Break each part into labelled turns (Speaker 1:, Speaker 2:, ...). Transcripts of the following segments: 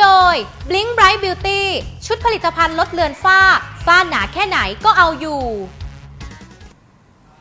Speaker 1: โดย Blink Bright Beauty ชุดผลิตภัณฑ์ลดเลือนฝ้า ฝ้าหนาแค่ไหนก็เอาอยู่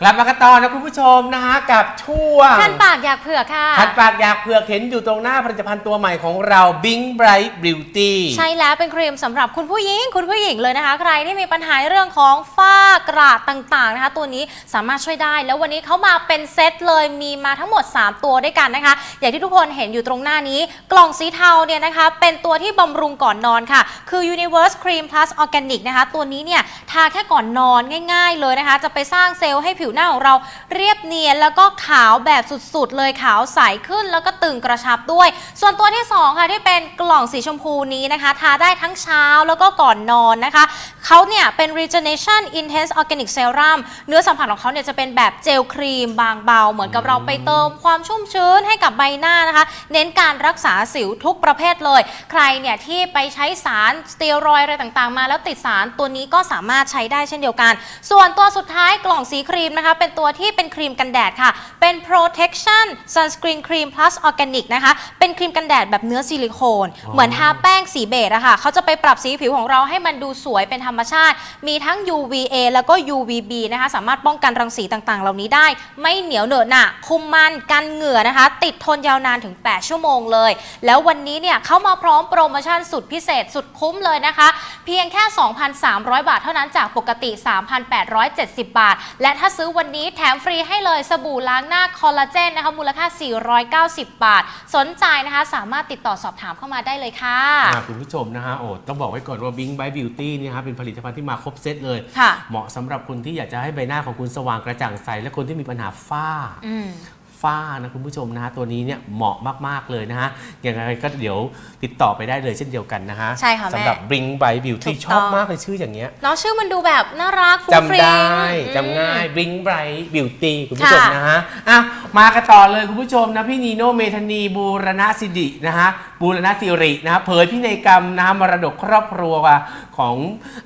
Speaker 2: กลับมากันต่อนะคุณผู้ชมนะฮะกับช่วง
Speaker 1: คันปากอยากเผือกค่ะ
Speaker 2: คันปากอยากเผือกเห็นอยู่ตรงหน้าผลิตภัณฑ์ตัวใหม่ของเรา Bing Bright Beauty
Speaker 1: ใช่แล้วเป็นครีมสำหรับคุณผู้หญิง คุณผู้หญิงเลยนะคะ ใครที่มีปัญหาเรื่องของฝ้ากระต่างๆนะคะ ตัวนี้สามารถช่วยได้ แล้ววันนี้เขามาเป็นเซตเลยมีมาทั้งหมด 3 ตัวด้วยกันนะคะ อย่างที่ทุกคนเห็นอยู่ตรงหน้านี้ กล่องสีเทาเนี่ยนะคะ เป็นตัวที่บำรุงก่อนนอนค่ะ คือ Universe Cream Plus Organic นะคะ ตัวนี้เนี่ยทาแค่ก่อนนอนง่าย ๆ เลยนะคะ จะไปสร้างเซลล์ให้ผิวิวหน้าของเราเรียบเนียนแล้วก็ขาวแบบสุดๆ เลยขาวใสขึ้นแล้วก็ตึงกระชับด้วย ส่วนตัวที่ 2 ค่ะที่เป็นกล่องสีชมพูนี้นะคะ ทาได้ทั้งเช้าแล้วก็ก่อนนอนนะคะเขาเนี่ยเป็น Regeneration Intense Organic Serum เนื้อสัมผัสของเขาเนี่ยจะเป็นแบบเจลครีมบางเบา เหมือนกับเราไปเติมความชุ่มชื้นให้กับใบหน้านะคะ เน้นการรักษาสิวทุกประเภทเลย ใครเนี่ยที่ไปใช้สารสเตียรอยอะไรต่างๆ มาแล้วติดสารตัวนี้ก็สามารถใช้ได้เช่นเดียวกัน ส่วนตัวสุดท้ายกล่องสีครีมนะคะ เป็นตัวที่เป็นครีมกันแดดค่ะ เป็น protection sunscreen cream plus organic นะคะ เป็นครีมกันแดดแบบเนื้อซิลิโคน
Speaker 2: อ๋อ
Speaker 1: เหมือนทาแป้งสีเบจอะค่ะ เขาจะไปปรับสีผิวของเราให้มันดูสวยเป็นธรรมชาติ มีทั้ง UVA แล้วก็ UVB นะคะ สามารถป้องกันรังสีต่างๆ เหล่านี้ได้ ไม่เหนียวเหนอะหนะคุมมันกันเหงื่อนะคะ ติดทนยาวนานถึง 8 ชั่วโมงเลย แล้ววันนี้เนี่ยเข้ามาพร้อมโปรโมชั่นสุดพิเศษสุดคุ้มเลยนะคะ เพียงแค่ 2,300 บาทเท่านั้นจากปกติ 3,870 บาท และถ้าซื้อวันนี้แถมฟรีให้เลยสบู่ล้างหน้าคอลลาเจนนะคะมูลค่า 490 บาท สนใจนะคะสามารถติดต่อสอบถามเข้ามาได้เลยค่ะ
Speaker 2: อ่าคุณผู้ชมนะฮะโอ้ต้องบอกไว้ก่อนว่า Bing Bright Beauty เนี่ยฮะเป็นผลิตภัณฑ์ที่มาครบเซตเลย
Speaker 1: ค่ะ
Speaker 2: เหมาะสำหรับคนที่อยากจะให้ใบหน้าของคุณสว่างกระจ่างใส และคนที่มีปัญหาฝ้า
Speaker 1: อืม
Speaker 2: ฝ้านะคุณผู้ชมนะฮะตัวนี้เนี่ยเหมาะมาก ๆ เลยนะฮะอย่างไรก็เดี๋ยวติดต่อไปได้เลยเช่นเดียวกันนะฮะ
Speaker 1: ใช่ค่ะแม่
Speaker 2: สำหรับ Bring by Beauty
Speaker 1: ถูก
Speaker 2: ช
Speaker 1: ต้
Speaker 2: อ
Speaker 1: อง
Speaker 2: บมากเลยชื่ออย่างเงี้ย
Speaker 1: เนาะชื่อมันดูแบบน่ารักฟุ้งฟ
Speaker 2: จำ
Speaker 1: ริ้ง
Speaker 2: ได้
Speaker 1: อืม
Speaker 2: จำง่าย Bring Bright Beauty คุณผู้ชม
Speaker 1: ค่ะ
Speaker 2: นะฮะอะมากันต่อเลยคุณผู้ชมนะพี่นีโนเมธานีบูรณสิรินะฮะบูรณสิรินะฮะเผยพินัยกรรมนะฮะมรดกครอบครัวของ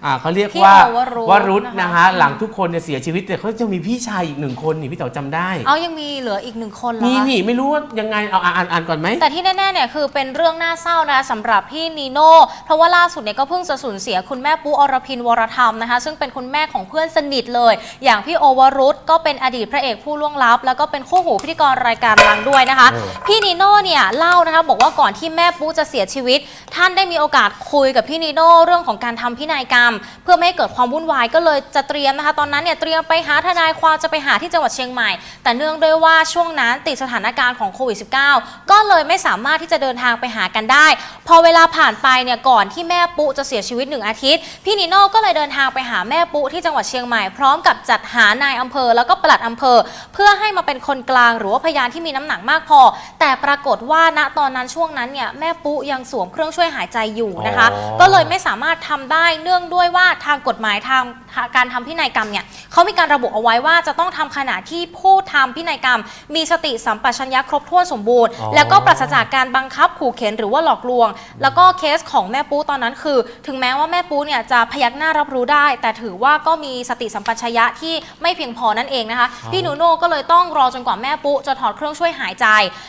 Speaker 2: อ่าเขาเรียก
Speaker 1: พี่
Speaker 2: ว่า
Speaker 1: โอวรุธ
Speaker 2: วรุษนะ
Speaker 1: นะคะ
Speaker 2: ฮะ
Speaker 1: อืม
Speaker 2: หลังทุกคนเนี่ยเสียชีวิตแต่เขาจะมีพี่ชายอีกหนึ่งคนนี่พี่เต๋อจำได้
Speaker 1: เอายังมีเหลืออีกหนึ่งคนเหรอ
Speaker 2: นี่
Speaker 1: คะ
Speaker 2: นี่ไม่รู้ว่ายังไงเอาอ่านอ่านก่อนไหม
Speaker 1: แต่ที่แน่ๆเนี่ยคือเป็นเรื่องน่าเศร้านะสำหรับพี่นีโน่เพราะว่าล่าสุดเนี่ยก็เพิ่งจะสูญเสียคุณแม่ปูอรพินวรธรรมนะคะ ซึ่งเป็นคุณแม่ของเพื่อนสนิทเลย อย่างพี่โอวรุษก็เป็นอดีตพระเอกผู้ล่วงลับ แล้วก็เป็นคู่หูพิธีกรรายการดังด้วยนะคะ
Speaker 2: โอ้
Speaker 1: พี่นีโน่เนี่ยเล่านะคะบอกว่าก่อนที่แม่แม่ปูจะเสียชีวิต ท่านได้มีโอกาสคุยกับพี่นีโน่เรื่องของการทำพินัยกรรม เพื่อไม่ให้เกิดความวุ่นวายก็เลยจะเตรียมนะคะ ตอนนั้นเนี่ยเตรียมไปหาทนายความจะไปหาที่จังหวัดเชียงใหม่ แต่เนื่องด้วยว่าช่วงนั้นติดสถานการณ์ของโควิด -19 ก็เลยไม่สามารถที่จะเดินทางไปหากันได้ พอเวลาผ่านไปเนี่ยก่อนที่แม่ปุ๊จะเสียชีวิตหนึ่งอาทิตย์ พี่นิโน่ก็เลยเดินทางไปหาแม่ปุ๊ที่จังหวัดเชียงใหม่ พร้อมกับจัดหานายอำเภอแล้วก็ปลัดอำเภอ เพื่อให้มาเป็นคนกลางหรือว่าพยานที่มีน้ำหนักมากพอ แต่ปรากฏว่าณตอนนั้นช่วงนั้นเนี่ยแม่ปุ๊ยังสวมเครื่องช่วยหายใจอยู่นะคะ
Speaker 2: อ๋อ
Speaker 1: ก็เลยไม่สามารถทำได้เนื่องด้วยว่าทางกฎหมายทาง การทำพินัยกรรมเนี่ยเขามีการระบุเอาไว้ว่าจะต้องทำขณะที่ผู้ทำพินัยกรรม มีสติสัมปชัญญะครบถ้วนสมบูรณ์
Speaker 2: อ๋อ
Speaker 1: แล้วก็ปราศจากการบังคับขู่เข็นหรือว่าหลอกลวง แล้วก็เคสของแม่ปูตอนนั้นคือ ถึงแม้ว่าแม่ปูเนี่ยจะพยักหน้ารับรู้ได้ แต่ถือว่าก็มีสติสัมปชัญญะที่ไม่เพียงพอนั่นเองนะคะ
Speaker 2: อ๋อ
Speaker 1: พี่หนูโน่ก็เลยต้องรอจนกว่าแม่ปูจะถอดเครื่องช่วยหายใจ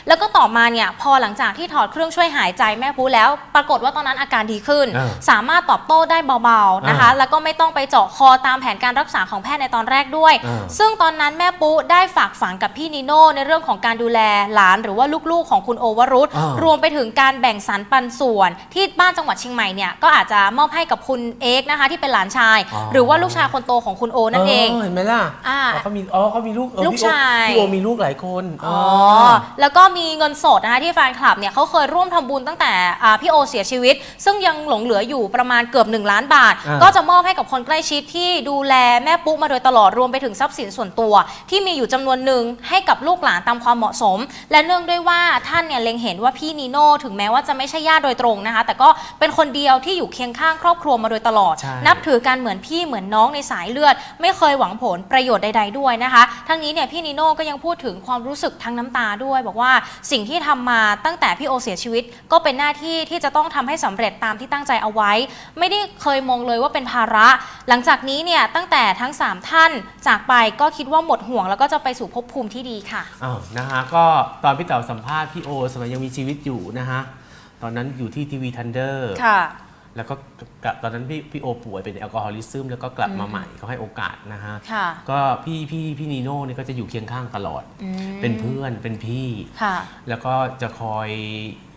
Speaker 1: แล้วก็ต่อมาเนี่ยพอหลังจากที่ถอดเครื่องช่วยหายใจแม่ปูแล้ว ปรากฏว่าตอนนั้นอาการดีขึ้น
Speaker 2: อ่า
Speaker 1: สามารถตอบโต้ได้เบาๆนะคะ
Speaker 2: อ่า
Speaker 1: แล้วก็ไม่ต้องไปเจาะคอตามแผนการรักษาของแพทย์ในตอนแรกด้วย
Speaker 2: อ่า
Speaker 1: ซึ่งตอนนั้นแม่ปุ๊ได้ฝากฝังกับพี่นิโน่ในเรื่องของการดูแลหลานหรือว่าลูกๆของคุณโอวรุษ
Speaker 2: อ่าร
Speaker 1: วมไปถึงการแบ่งสรรปันส่วน ที่บ้านจังหวัดเชียงใหม่เนี่ยก็อาจจะมอบให้กับคุณเอกนะคะที่เป็นหลานชาย
Speaker 2: อ๋อ
Speaker 1: หรือว่าลูกชายคนโตของคุณโอนั่นเอง
Speaker 2: เห็นไหมล่ะ
Speaker 1: อ่า
Speaker 2: อ๋อเขามีอ๋อเขามีลูกเออ
Speaker 1: ลูก
Speaker 2: พี่โอ
Speaker 1: ชาย
Speaker 2: พี่โอมีลูกหลายคน
Speaker 1: อ๋อแล้วก็มีเงินสดนะคะที่แฟนคลับเนี่ยเขาเคยร่วมทำบุญตั้งแต่อ่าพี่โอเสียชีวิต ซึ่งยังหลงเหลืออยู่ประมาณเกือบ 1 ล้านบาท
Speaker 2: อ่า
Speaker 1: ก็จะมอบให้กับคนใกล้ชิดที่ดูแลแม่ปุ๊มาโดยตลอดรวมไปถึงทรัพย์สินส่วนตัว ที่มีอยู่จำนวนหนึ่งให้กับลูกหลานตามความเหมาะสม และเนื่องด้วยว่าท่านเนี่ยเล็งเห็นว่าพี่นีโน่ถึงแม้ว่าจะไม่ใช่ญาติโดยตรงนะคะ แต่ก็เป็นคนเดียวที่อยู่เคียงข้างครอบครัวมาโดยตลอด
Speaker 2: ใช่
Speaker 1: นับถือกันเหมือนพี่เหมือนน้องในสายเลือด ไม่เคยหวังผลประโยชน์ใด ๆ ด้วยนะคะ ทั้งนี้เนี่ยพี่นิโน่ก็ยังพูดถึงความรู้สึกทั้งน้ำตาด้วย บอกว่าสิ่งที่ทำมาตั้งแต่พี่โอเสียชีวิต ก็เป็นหน้าที่ที่จะต้องทำให้สำเร็จตามที่ตั้งใจเอาไว้ ไม่ได้เคยมองเลยว่าเป็นภาระ หลังจากนี้เนี่ยตั้งแต่ทั้ง 3 ท่านจากไปก็คิดว่าหมดห่วง แล้วก็จะไปสู่ภพภูมิที่ดีค่ะ
Speaker 2: อ้าวนะฮะก็ตอนพี่เต๋อสัมภาษณ์พี่โอสมัยยังมีชีวิตอยู่นะฮะตอนนั้นอยู่ที่ทีวีทันเดอร์
Speaker 1: ค่ะ
Speaker 2: แล้วก็กลับตอนนั้นพี่พี่โอป่วยเป็นแอลกอฮอลิซึมแล้วก็กลับมาใหม่เขาให้โอกาสนะฮะ
Speaker 1: ค่ะ
Speaker 2: ก็พี่พี่พี่นีโน่เนี่ยก็จะอยู่เคียงข้างตลอด
Speaker 1: อืม
Speaker 2: เป็นเพื่อนเป็นพี่
Speaker 1: ค่ะ
Speaker 2: แล้วก็จะคอย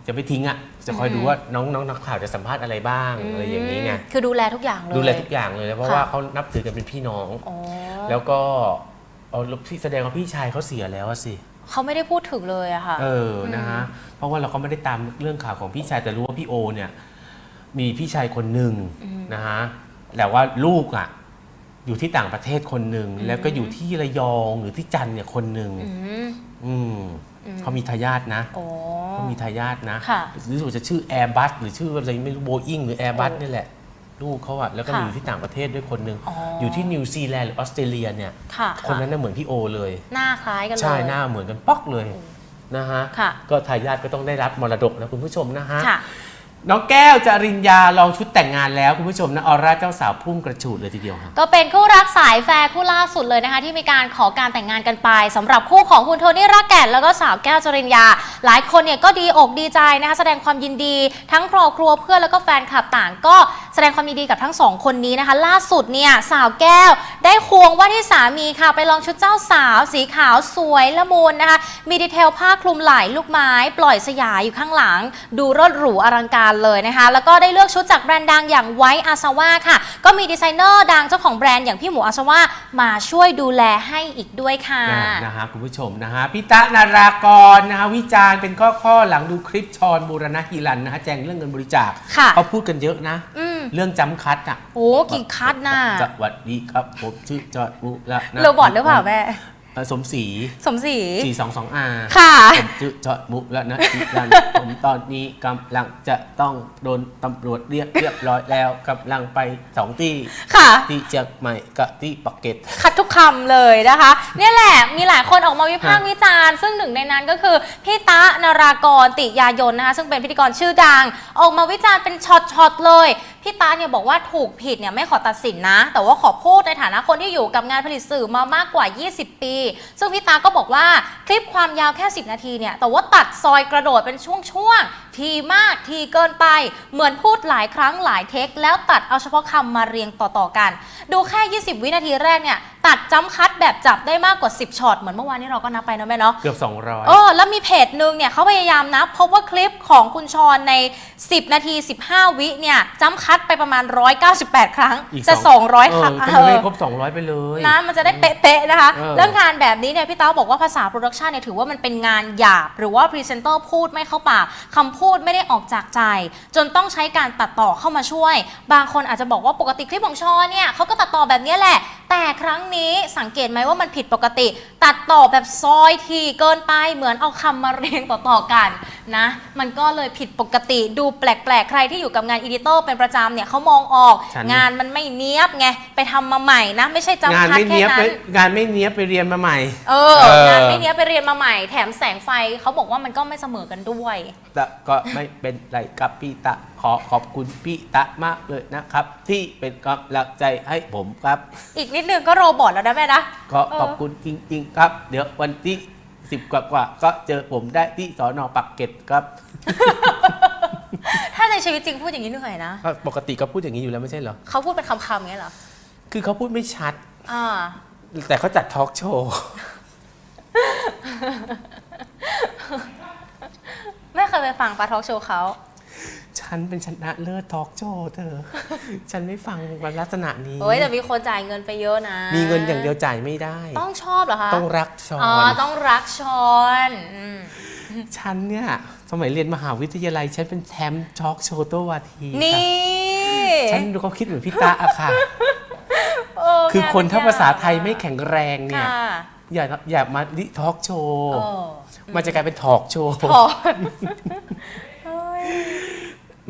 Speaker 2: จะไม่ทิ้งอะจะคอยดูว่าน้องน้องนักข่าวจะสัมภาษณ์อะไรบ้างอะไรอย่างนี้ไง
Speaker 1: คือดูแลทุกอย่างเลย
Speaker 2: ดูแลทุกอย่างเลยเพราะ
Speaker 1: ค่ะ
Speaker 2: ว่าเขานับถือกันเป็นพี่น้อง
Speaker 1: อ๋อ
Speaker 2: แล้วก็เอาพี่แสดงว่าพี่ชายเขาเสียแล้วอะสิ
Speaker 1: เขาไม่ได้พูดถึงเลยอะค่ะ
Speaker 2: เออนะฮะเพราะว่าเราก็ไม่ได้ตามเรื่องข่าวของพี่ชายแต่รู้ว่าพี่โอเนี่ย มีพี่ชายคนหนึ่งนะฮะแต่ว่าลูกอะ อยู่ที่ต่างประเทศคนหนึ่งแล้วก็อยู่ที่ระยองหรือที่จันทร์เนี่ยคนหนึ่ง
Speaker 1: อืม
Speaker 2: อืมเขามีทายาทนะ
Speaker 1: โอ้
Speaker 2: เขามีทายาทนะ
Speaker 1: ค่ะ
Speaker 2: รู้สึกว่าจะชื่อ Airbus หรือชื่ออะไรไม่รู้โบอิงหรือ Airbus
Speaker 1: โอ้
Speaker 2: นี่แหละลูกเขาอะแล้วก็
Speaker 1: ค่ะ
Speaker 2: มีอยู่ที่ต่างประเทศด้วยคนหนึ่ง
Speaker 1: อ๋ออ
Speaker 2: อยู่ที่นิวซีแลนด์หรือออสเตรเลียเนี่ย
Speaker 1: ค่ะ
Speaker 2: คนนั้นน่ะเหมือนพี่โอเลย
Speaker 1: หน้าคล้ายกันเลย
Speaker 2: ใช่หน้าเหมือนกันป๊อกเลยนะฮะ
Speaker 1: ค่ะ
Speaker 2: ก็ทายาทก็ต้องได้รับมรดกนะคุณผู้ชมนะฮะ
Speaker 1: ค่ะ
Speaker 2: น้องแก้วจริญญาลองชุดแต่งงานแล้ว คุณผู้ชมนะออร่าเจ้าสาวพุ่งกระฉูดเลยทีเดียวครับ
Speaker 1: ก็เป็นคู่รักสายแฟร์คู่ล่าสุดเลยนะคะ ที่มีการขอการแต่งงานกันไปสำหรับคู่ของคุณโทนี่รักแก่นแล้วก็สาวแก้วจริญญา หลายคนเนี่ยก็ดีอกดีใจนะคะ แสดงความยินดี ทั้งครอบครัวเพื่อนแล้วก็แฟนคลับต่างก็ แสดงความยินดีกับทั้งสองคนนี้นะคะ ล่าสุดเนี่ยสาวแก้ว ได้ควงว่าที่สามีค่ะ ไปลองชุดเจ้าสาวสีขาวสวยละมุนนะคะ มีดีเทลผ้าคลุมไหล่ลูกไม้ ปล่อยสยายอยู่ข้างหลัง ดูรถหรูอลังการเลยนะคะ แล้วก็ได้เลือกชุดจากแบรนด์ดังอย่างไวอาซาว่าค่ะ ก็มีดีไซเนอร์ดังเจ้าของแบรนด์อย่างพี่หมูอาซาว่ามาช่วยดูแลให้อีกด้วยค่ะ
Speaker 2: นะนะฮะคุณผู้ชมนะฮะพี่ตะนารากรนะฮะวิจารณ์เป็นข้อข้อๆหลังดูคลิปชอนบูรณะฮิรันนะฮะแจ้งเรื่องเงินบริจาค
Speaker 1: ค่ะ
Speaker 2: เขาพูดกันเยอะนะ
Speaker 1: อืม
Speaker 2: เรื่องจำคัดอะ
Speaker 1: โอ้กี่คัดน่ะ
Speaker 2: สวัสดีครับผมชื่อจอดบูรณะ
Speaker 1: โรบอทหรือเปล่าแม่
Speaker 2: เอ่อสมศรี
Speaker 1: สมศรี
Speaker 2: สี่สองสองอา
Speaker 1: ค่ะ
Speaker 2: ผมชื่อจอดบุรณะฮิรันผมตอนนี้กำลังจะต้องโดนตำรวจเรียกเรียบร้อยแล้วกำลังไปสองที่
Speaker 1: ค่ะ
Speaker 2: ที่เชียงใหม่กับที่ปักเกร็ด
Speaker 1: คัดทุกคำเลยนะคะเนี่ยแหละมีหลายคนออกมาวิพากษ์วิจารณ์ ซึ่งหนึ่งในนั้นก็คือพี่ตะนารากรติยายนนะคะซึ่งเป็นพิธีกรชื่อดัง ออกมาวิจารณ์เป็นช็อตๆเลย พี่ตาเนี่ยบอกว่าถูกผิดเนี่ยไม่ขอตัดสินนะ แต่ว่าขอพูดในฐานะคนที่อยู่กับงานผลิตสื่อมามากกว่า 20 ปี ซึ่งพี่ตาก็บอกว่าคลิปความยาวแค่ 10 นาทีเนี่ยแต่ว่าตัดซอยกระโดดเป็นช่วงๆ ทีมากทีเกินไป เหมือนพูดหลายครั้งหลายเทค แล้วตัดเอาเฉพาะคำมาเรียงต่อๆกัน ดูแค่ 20 วินาทีแรกเนี่ยตัดจ้ำคัดแบบจับได้มากกว่า 10ช็อตเหมือนเมื่อวานนี้เราก็นับไปนะแม่เนาะ
Speaker 2: เกือบ 200
Speaker 1: เออแล้วมีเพจหนึ่งเนี่ยเขาพยายามนับพบว่าคลิปของคุณชอนใน 10 นาที 15 วิเนี่ยจ้ำคัดไปประมาณ 198 ครั้ง
Speaker 2: อีก
Speaker 1: จะ
Speaker 2: สอง
Speaker 1: 200 ครั้ง
Speaker 2: เออ
Speaker 1: เอ
Speaker 2: ทำไม
Speaker 1: อ
Speaker 2: ครบ 200 ไปเลย
Speaker 1: นะมันจะได้เป๊ะๆนะคะ
Speaker 2: เออ
Speaker 1: เรื่องงานแบบนี้เนี่ยพี่เต้าบอกว่าภาษาโปรดักชันเนี่ยถือว่ามันเป็นงานหยาบ หรือว่าพรีเซนเตอร์พูดไม่เข้าปากคำพูดไม่ได้ออกจากใจ จนต้องใช้การตัดต่อเข้ามาช่วย บางคนอาจจะบอกว่าปกติคลิปของชอเนี่ยเขาก็ตัดต่อแบบนี้แหละ แต่ครั้งนี้สังเกตไหมว่ามันผิดปกติ ตัดต่อแบบซอยทีเกินไปเหมือนเอาคำมาเรียงต่อๆกันนะมันก็เลยผิดปกติดูแปลกๆ ใครที่อยู่กับงานอีดิเตอร์เป็นประจำเนี่ยเขามองออก
Speaker 2: ฉัน
Speaker 1: งานมันไม่เนี้ยบไงไปทำมาใหม่นะไม่ใช่จำ
Speaker 2: งาน
Speaker 1: คัด
Speaker 2: ไม่
Speaker 1: แค่
Speaker 2: เนี้ยบ
Speaker 1: นั้
Speaker 2: ไป
Speaker 1: น
Speaker 2: งานไม่เนี้ยบไปเรียนมาใหม่
Speaker 1: เออ
Speaker 2: เออ
Speaker 1: งานไม่เนี้ยไปเรียนมาใหม่ แถมแสงไฟเขาบอกว่ามันก็ไม่เสมอกันด้วย
Speaker 2: แต่ก็ไม่เป็นไรครับพี่ตะขอขอบคุณพี่ตะมากเลยนะครับ ที่เป็นกำลังใจให้ผมครับ
Speaker 1: อีกนิดนึงก็โรบอทแล้วนะแม่นะ
Speaker 2: ขอขอบคุณจริง ๆ ครับ เดี๋ยววันที่สิบกว่าๆก็เจอผมได้ที่สอนอปักเกร็ดครับ
Speaker 1: ถ้าในชีวิตจริงพูดอย่างนี้เหนื่อยนะ
Speaker 2: ก็ปกติก็พูดอย่างนี้อยู่แล้วไม่ใช่เหรอ
Speaker 1: เขาพูดเป็นคำๆอย่างเงี้ยเหรอ
Speaker 2: คือเขาพูดไม่ชัด
Speaker 1: อ่า
Speaker 2: แต่เขาจัดทอล์กโชว์
Speaker 1: แม่ เคยไปฟังปาทอล์กโชว์เขา
Speaker 2: ฉันเป็นชนะเลิศทอล์กโชว์เธอ ฉันไม่ฟังวันลักษณะนี้
Speaker 1: โอ้ยแต่มีคนจ่ายเงินไปเยอะนะ
Speaker 2: มีเงินอย่างเดียวจ่ายไม่ได้
Speaker 1: ต้องชอบเหรอคะ
Speaker 2: ต้องรักชอ
Speaker 1: อ๋อ
Speaker 2: น
Speaker 1: ต้องรักชอนอืม
Speaker 2: ฉันเนี่ย สมัยเรียนมหาวิทยาลัย ฉันเป็นแชมป์ทอล์กโชว์ตัววาทีค่ะ
Speaker 1: นี่
Speaker 2: ฉันดูเขาคิดเหมือนพี่ตาอะค่ะ
Speaker 1: เออ
Speaker 2: คือคนถ้า
Speaker 1: ง่ย
Speaker 2: ภาษาไทยไม่แข็งแรงเนี่ย
Speaker 1: ค่ะ
Speaker 2: อย่าอย่ามาลิทอล์กโชว์
Speaker 1: เออ
Speaker 2: มันจะกลายเป็นทอล์กโชว์
Speaker 1: ถอนเฮ้ย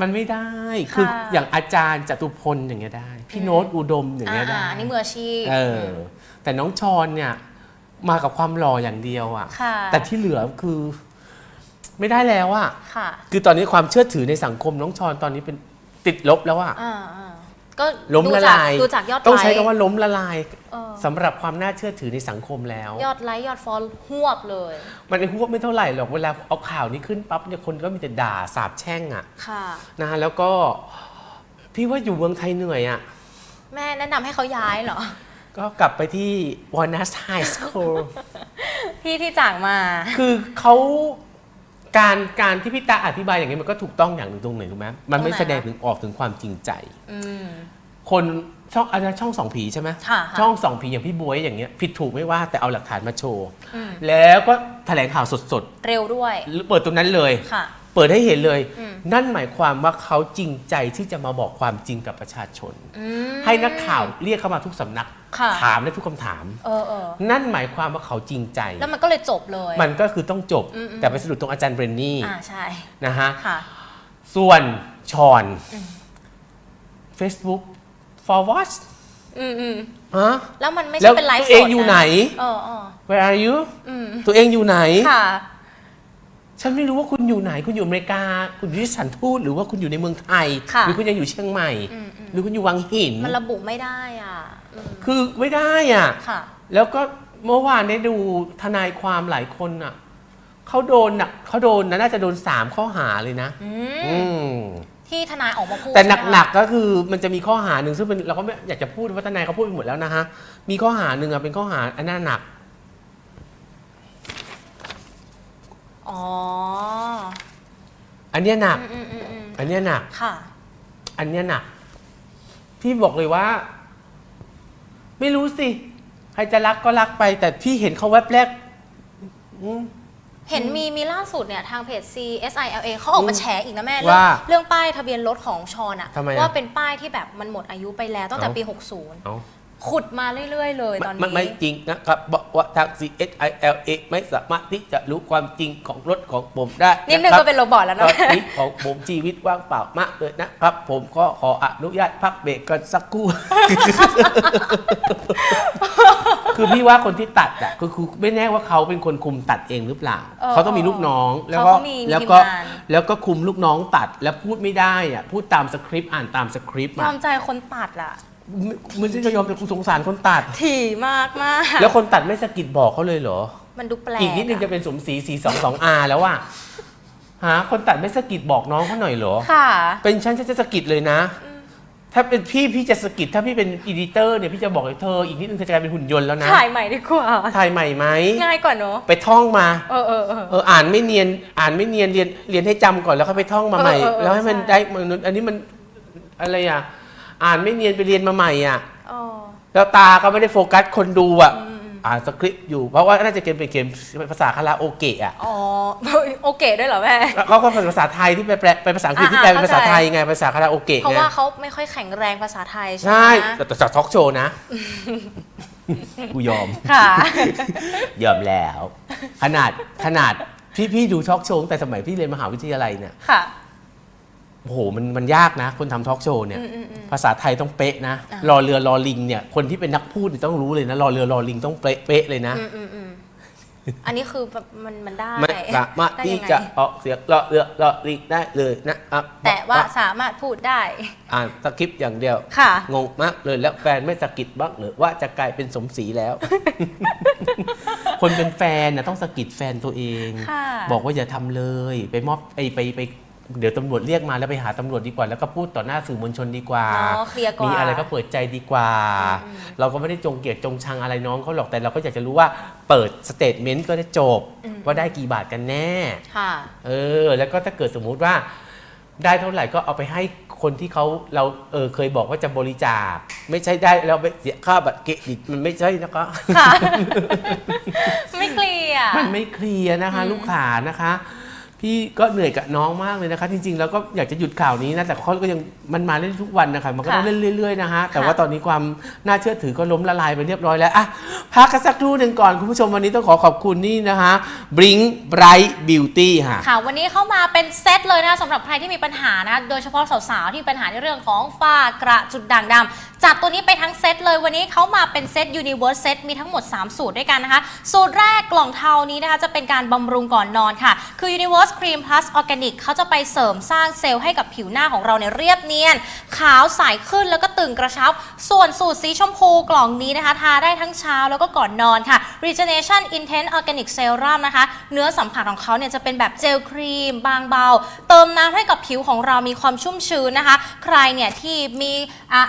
Speaker 2: มันไม่ได้ คือ
Speaker 1: ค่ะ
Speaker 2: อย่างอาจารย์จตุพลอย่างเงี้ยได้ พี่โน้ตอุดมอย่างเงี้ยได้
Speaker 1: อ่าอันนี้มืออาชีพ
Speaker 2: เออ แต่น้องชอนเนี่ยมากับความหล่ออย่างเดียวอะ
Speaker 1: ค่ะ
Speaker 2: แต่ที่เหลือคือไม่ได้แล้วอะ
Speaker 1: ค่ะ
Speaker 2: คือตอนนี้ความเชื่อถือในสังคมน้องชอนตอนนี้เป็นติดลบแล้วอะ
Speaker 1: อ่าอ่า ก็
Speaker 2: ล้มละลาย
Speaker 1: ดูจากยอดไลค์
Speaker 2: ต้องใช้คำว่าล้มละลาย
Speaker 1: เออ
Speaker 2: สำหรับความน่าเชื่อถือในสังคมแล้ว
Speaker 1: ยอดไลค์ยอดฟอลหวบเลย
Speaker 2: มันไอ้พวกไม่เท่าไหร่หรอกเวลาเอาข่าวนี้ขึ้นปั๊บเนี่ยคนก็มีแต่ด่าสาบแช่งอะ
Speaker 1: ค่ะ
Speaker 2: นะฮะแล้วก็พี่ว่าอยู่เมืองไทยเหนื่อยอะ
Speaker 1: แม่แนะนำให้เขาย้ายเหรอ
Speaker 2: ก็กลับไปที่ w a n a s High School
Speaker 1: ที่ที่จากมา
Speaker 2: คือเขา การการที่พี่ตาอธิบายอย่างนี้มันก็ถูกต้องอย่างหนึ่งตรงไหนรู้ไหมมันไม่
Speaker 1: ตรงไหน
Speaker 2: แสดงถึงออกถึงความจริงใจ
Speaker 1: อืม
Speaker 2: คนช่องอาจารย์ช่องสองผีใช่ไหม
Speaker 1: ค่ะค่ะ
Speaker 2: ช่องสองผีอย่างพี่บวยอย่างเงี้ยผิดถูกไม่ว่าแต่เอาหลักฐานมาโชว์
Speaker 1: อืม
Speaker 2: แล้วก็แถลงข่าวสด
Speaker 1: เร็วด้วย
Speaker 2: ๆ เปิดตรงนั้นเลย
Speaker 1: ค่ะ
Speaker 2: เปิดให้เห็นเลย
Speaker 1: อืม
Speaker 2: นั่นหมายความว่าเขาจริงใจที่จะมาบอกความจริงกับประชาชน
Speaker 1: อืม
Speaker 2: ให้นักข่าวเรียกเข้ามาทุกสำนัก
Speaker 1: ค่ะ
Speaker 2: ถามได้ทุกคำถาม
Speaker 1: เออเออ
Speaker 2: นั่นหมายความว่าเขาจริงใจ
Speaker 1: แล้วมันก็เลยจบเลย
Speaker 2: มันก็คือต้องจบ
Speaker 1: อืมอืม
Speaker 2: แต่ไปสะดุดตรงอาจารย์เบรนนี่
Speaker 1: อ่าใช่
Speaker 2: นะฮะ
Speaker 1: ค่ะ
Speaker 2: ส่วนชอน Facebook forward
Speaker 1: อืมอืม
Speaker 2: ฮะ
Speaker 1: แล้วมันไม่
Speaker 2: แล้
Speaker 1: ใช่
Speaker 2: ว
Speaker 1: เป็นไลฟ์
Speaker 2: ตัวเอง
Speaker 1: สด
Speaker 2: อยู่
Speaker 1: นะ
Speaker 2: ไหน
Speaker 1: เออเออ
Speaker 2: Where are you
Speaker 1: อืม
Speaker 2: ตัวเองอยู่ไหน
Speaker 1: ค่ะ
Speaker 2: ฉันไม่รู้ว่าคุณอยู่ไหนคุณอยู่อเมริกา คุณอยู่ที่สถานทูตหรือว่าคุณอยู่ในเมืองไทย
Speaker 1: ค่ะ
Speaker 2: หรือคุณยังอยู่เชียงใหม่
Speaker 1: อืมอืม
Speaker 2: หรือคุณอยู่วังหิน
Speaker 1: มันระบุไม่ได้อะอืม
Speaker 2: คือไม่ได้อะ
Speaker 1: ค่ะ
Speaker 2: แล้วก็เมื่อวานได้ดูทนายความหลายคนอะเขาโดนน่ะเขาโดนนะน่าจะโดนสามข้อหาเลยนะ
Speaker 1: อื
Speaker 2: อื
Speaker 1: ม
Speaker 2: ม
Speaker 1: ที่ทนายออกมาพูด
Speaker 2: แต่
Speaker 1: ใช่ไม
Speaker 2: หนัก
Speaker 1: คะ
Speaker 2: ๆก็คือมันจะมีข้อหาหนึ่งซึ่งเป็นเราก็ไม่อยากจะพูดว่าทนายเขาพูดไปหมดแล้วนะฮะมีข้อหาหนึ่งอะเป็นข้อหาอันน่าหนัก
Speaker 1: อ๋อ
Speaker 2: อันเนี้ยหนัก
Speaker 1: อืมอืมอืมอืม
Speaker 2: อันเนี้ยหนัก
Speaker 1: ค่ะ
Speaker 2: อันเนี้ยหนัก พี่บอกเลยว่า ไม่รู้สิ ใครจะรักก็รักไป แต่พี่เห็นเขาแวบแรกอืม
Speaker 1: เห็นมีมีล่าสุดเนี่ยทางเพจ CSILA เขาออกมาแฉอีกนะแม่เรื่อง
Speaker 2: ว่า
Speaker 1: เรื่องป้ายทะเบียนรถของชอนอะ
Speaker 2: ทำไมอะ
Speaker 1: ว่าเป็นป้ายที่แบบมันหมดอายุไปแล้วตั้งแต่
Speaker 2: เอ้า
Speaker 1: ปี
Speaker 2: เอ้า
Speaker 1: 60 ขุดมาเรื่อย ๆ เลยตอน
Speaker 2: ไม่
Speaker 1: นี้
Speaker 2: ไม่จริงนะครับบอกว่าทาง CSILA ไม่สามารถที่จะรู้ความจริงของรถของผมได้
Speaker 1: นิดนึงะ
Speaker 2: ครับ
Speaker 1: ก็เป็นโรบอทแล้ว
Speaker 2: ต
Speaker 1: เนาะ
Speaker 2: อนนี้ของผมชีวิตว่างเปล่ามากเลยนะครับ ผมก็ขออนุญาตพักเบรกกันสักครู่ คือพี่ว่าคนที่ตัดอะคือคือไม่แน่ว่าเขาเป็นคนคุมตัดเองหรือเปล่า
Speaker 1: เออ
Speaker 2: เขาต้องมีลูกน้องแล้ว
Speaker 1: เขา
Speaker 2: ก็
Speaker 1: เขามี
Speaker 2: แล้วก็
Speaker 1: ทีมงาน
Speaker 2: แล้วก็คุมลูกน้องตัดแล้วพูดไม่ได้อะพูดตามสคริปต์อ่านตามสคริปต์
Speaker 1: ย
Speaker 2: อะ
Speaker 1: อมใจคนตัดอะ
Speaker 2: ไม่ไม่ใช่จะยอมแต่คุณสงสารคนตัด
Speaker 1: ถี่มากมาก
Speaker 2: แล้วคนตัดไม่สะกิดบอกเขาเลยเหรอ
Speaker 1: มันดูแปลก
Speaker 2: อีกนิดนึงจะเป็นสมศรี4 2 2 R แล้วว่ะหาคนตัดไม่สะกิดบอกน้องเขาหน่อยเหรอ
Speaker 1: ค่ะ
Speaker 2: เป็นฉันฉันจะสะกิดเลยนะ ถ้าเป็นพี่พี่จะสะกิดถ้าพี่เป็นอีดิเตอร์เนี่ยพี่จะบอกเลยเธออีกนิดนึงเธอจะกลายเป็นหุ่นยนต์แล้วนะ
Speaker 1: ถ่ายใหม่ดีกว่า
Speaker 2: ถ่ายใหม่ไหม
Speaker 1: ง่ายกว่าเนอะ
Speaker 2: ไปท่องมา
Speaker 1: เออเออเออ
Speaker 2: เอออ่านไม่เนียนอ่านไม่เนียนเรียนเรียนให้จำก่อนแล้วค่อยไปท่องมาใหม่
Speaker 1: เออเออเออ
Speaker 2: แล้วให้มัน
Speaker 1: ใช่
Speaker 2: ได้มนุษย์อันนี้มันอะไรอะ อ่านไม่เนียนไปเรียนมาใหม่อะ
Speaker 1: อ๋อ
Speaker 2: แล้วตาก็ไม่ได้โฟกัสคนดูอะอ่านสคริปต์อยู่เพราะว่าน่าจะเกมเป็นเกมภาษาคาราโอเกะอะ
Speaker 1: อ๋อโอเคด้วยเหรอแม่
Speaker 2: แล้วเขาก็เป็นภาษาไทยที่แปลเป็นภาษาอังกฤษที่
Speaker 1: อ่า
Speaker 2: แปลเป็นภาษา
Speaker 1: เข้าใจ
Speaker 2: ไทยไงภาษาคาราโอเกะ
Speaker 1: เพราะ
Speaker 2: ไง
Speaker 1: ว่าเขาไม่ค่อยแข็งแรงภาษาไทยใช่ไหม
Speaker 2: ใช่แต่แต่จากทอล์กโชว์นะกูยอม
Speaker 1: ค่ะ
Speaker 2: ยอมแล้ว ขนาดขนาดพี่พี่ดูทอล์กโชว์ตั้งแต่สมัยพี่เรียนมหาวิทยาลัยเนี่ย
Speaker 1: ค่ะ
Speaker 2: โอ้โหมันมันยากนะ คนทำทอล์กโชว์เนี่ย
Speaker 1: อืมอืมอืม
Speaker 2: ภาษาไทยต้องเป๊ะนะ
Speaker 1: อะ
Speaker 2: รอเรือรอลิงเนี่ย คนที่เป็นนักพูดเนี่ยต้องรู้เลยนะ รอเรือรอลิงต้องเป๊ะเป๊ะเลยนะ
Speaker 1: อืมอืมอืมอันนี้คือแบบมันมันได้
Speaker 2: ไม่สามารถ
Speaker 1: ได้
Speaker 2: ที่
Speaker 1: ยังไง
Speaker 2: จะออกเสียงรอเรือรอลิงได้เลยนะครับ
Speaker 1: แต่ว่า
Speaker 2: บอก
Speaker 1: สามารถพูดได้
Speaker 2: อ่านสคริปต์อย่างเดียว
Speaker 1: ค่ะ
Speaker 2: งงมากเลยแล้วแฟนไม่สะกิดบ้างหรือว่าจะกลายเป็นสมศรีแล้ว คนเป็นแฟนนะต้องสะกิดแฟนตัวเอง
Speaker 1: ค่ะ
Speaker 2: บอกว่าอย่าทำเลย ไปมอบไอไปไป เดี๋ยวตำรวจเรียกมาแล้วไปหาตำรวจดีกว่าแล้วก็พูดต่อหน้าสื่อมวลชนดีกว่า
Speaker 1: เนาะเคลียร์ก่อน
Speaker 2: มีอะไรก็เปิดใจดีกว่า
Speaker 1: อืม
Speaker 2: เราก็ไม่ได้จงเกลียดจงชังอะไรน้องเขาหรอกแต่เราก็อยากจะรู้ว่าเปิดสเตทเมนต์ก็ได้จบ ว่าได้กี่บาทกันแน่
Speaker 1: ค่ะ
Speaker 2: เออ แล้วก็ถ้าเกิดสมมุติว่า ได้เท่าไหร่ก็เอาไปให้คนที่เขาเราเออเคยบอกว่าจะบริจาค ไม่ใช่ได้เราไปเสียค่าบัตรเครดิตมันไม่ใช่นะคะ
Speaker 1: ค่ะ ไม่เคลียร์
Speaker 2: มันไม่เคลียร์นะคะ ลูกขานะคะ พี่ก็เหนื่อยกับน้องมากเลยนะคะ จริงๆ แล้วก็อยากจะหยุดข่าวนี้นะ แต่เขาก็ยังมันมาเล่นทุกวันนะคะมันก็ต้อง
Speaker 1: ค่ะ
Speaker 2: เล่นเรื่อยๆนะคะแต่
Speaker 1: ค่ะ
Speaker 2: ว่าตอนนี้ความน่าเชื่อถือก็ล้มละลายไปเรียบร้อยแล้วอะพักกันสักครู่หนึ่งก่อน คุณผู้ชมวันนี้ต้องขอขอบคุณนี่นะคะ Bring Bright Beauty ค่ะ
Speaker 1: ค่ะ วันนี้เข้ามาเป็นเซตเลยนะคะสำหรับใครที่มีปัญหานะคะโดยเฉพาะสาวๆที่มีปัญหาในเรื่องของฝ้ากระจุดด่างดำจัดตัวนี้ไปทั้งเซตเลยวันนี้เขามาเป็นเซต Universe Set มีทั้งหมด 3 สูตรด้วยกันนะคะสูตรแรกกล่องเทานี้นะคะจะเป็นการบำรุงก่อนนอนค่ะคือ Universe Cream Plus Organic เขาจะไปเสริมสร้างเซลล์ให้กับผิวหน้าของเราเนี่ยเรียบเนียน ขาวใสขึ้นแล้วก็ตึงกระชับ ส่วนสูตรสีชมพูกล่องนี้นะคะ ทาได้ทั้งเช้าแล้วก็ก่อนนอนค่ะ Regeneration Intense Organic Serum นะคะ เนื้อสัมผัสของเขาเนี่ยจะเป็นแบบเจลครีม บางเบา เติมน้ำให้กับผิวของเรามีความชุ่มชื้นนะคะ ใครเนี่ยที่มี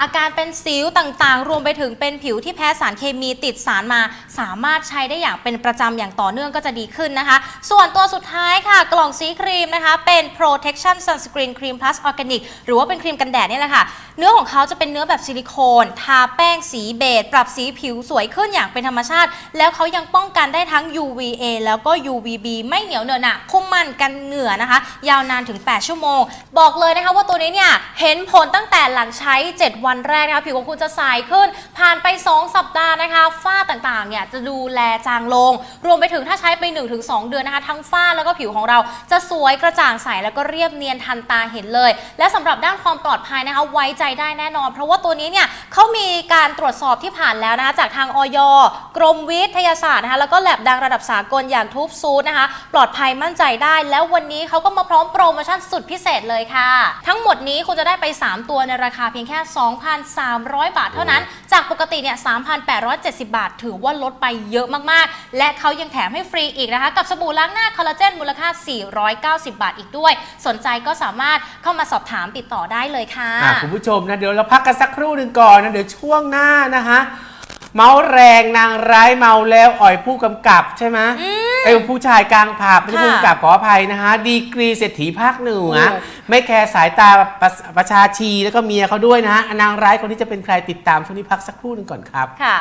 Speaker 1: อาการเป็นสิวต่างๆ รวมไปถึงเป็นผิวที่แพ้สารเคมีติดสารมา สามารถใช้ได้อย่างเป็นประจำอย่างต่อเนื่องก็จะดีขึ้นนะคะ ส่วนตัวสุดท้ายค่ะกล่องสีครีมนะคะ เป็น Protection Sunscreen Cream Plus Organic หรือว่าเป็นครีมกันแดดนี่แหละค่ะ เนื้อของเขาจะเป็นเนื้อแบบซิลิโคน ทาแป้งสีเบจปรับสีผิวสวยขึ้นอย่างเป็นธรรมชาติ แล้วเขายังป้องกันได้ทั้ง UVA แล้วก็ UVB ไม่เหนียวเหนอะหนะคุ้มมันกันเหงื่อนะคะ ยาวนานถึง 8 ชั่วโมง บอกเลยนะคะว่าตัวนี้เนี่ย เห็นผลตั้งแต่หลังใช้ 7 วันแรกนะคะผิวของคุณจะใสขึ้น ผ่านไป 2 สัปดาห์นะคะฝ้าต่างๆเนี่ยจะดูแลจางลง รวมไปถึงถ้าใช้ไป 1-2 เดือนนะคะ ทั้งฝ้าแล้วก็ผิวของเราจะสวยกระจ่างใสแล้วก็เรียบเนียนทันตาเห็นเลย และสำหรับด้านความปลอดภัยนะคะไว้ใจได้แน่นอน เพราะว่าตัวนี้เนี่ยเขามีการตรวจสอบที่ผ่านแล้วนะคะจากทางออยกรมวิทยาศาสตร์นะคะแล้วก็แลบดังระดับสากลอย่างทูบซูดนะคะ ปลอดภัยมั่นใจได้ แล้ววันนี้เขาก็มาพร้อมโปรโมชั่นสุดพิเศษเลยค่ะ ทั้งหมดนี้คุณจะได้ไป 3 ตัวในราคาเพียงแค่ 2,300 บาทเท่านั้น จากปกติเนี่ย 3,870 บาท ถือว่าลดไปเยอะมากๆ และเขายังแถมให้ฟรีอีกนะคะ กับสบู่ล้างหน้าคอลลาเจนมูลค่า490 บาทอีกด้วย สนใจก็สามารถเข้ามาสอบถามติดต่อได้เลยค่ะ
Speaker 2: อะคุณผู้ชมนะเดี๋ยวเราพักกันสักครู่หนึ่งก่อนนะเดี๋ยวช่วงหน้านะคะ เมาแรงนางร้ายเมาแล้วอ่อยผู้กำกับใช่ไหมไอ้ยผู้ชายกลางผับไม่ใช่
Speaker 1: ค่ะ
Speaker 2: ผู้กำกับขออภัยนะคะ ดีกรีเศรษฐีภาคเหนือ
Speaker 1: โอ้
Speaker 2: ไม่แคร์สายตาประประชาชีแล้วก็เมียเขาด้วยนะฮะนางร้ายคนนี้จะเป็นใครติดตามช่วงนี้พักสักครู่หนึ่งก่อนครับ
Speaker 1: ค่ะ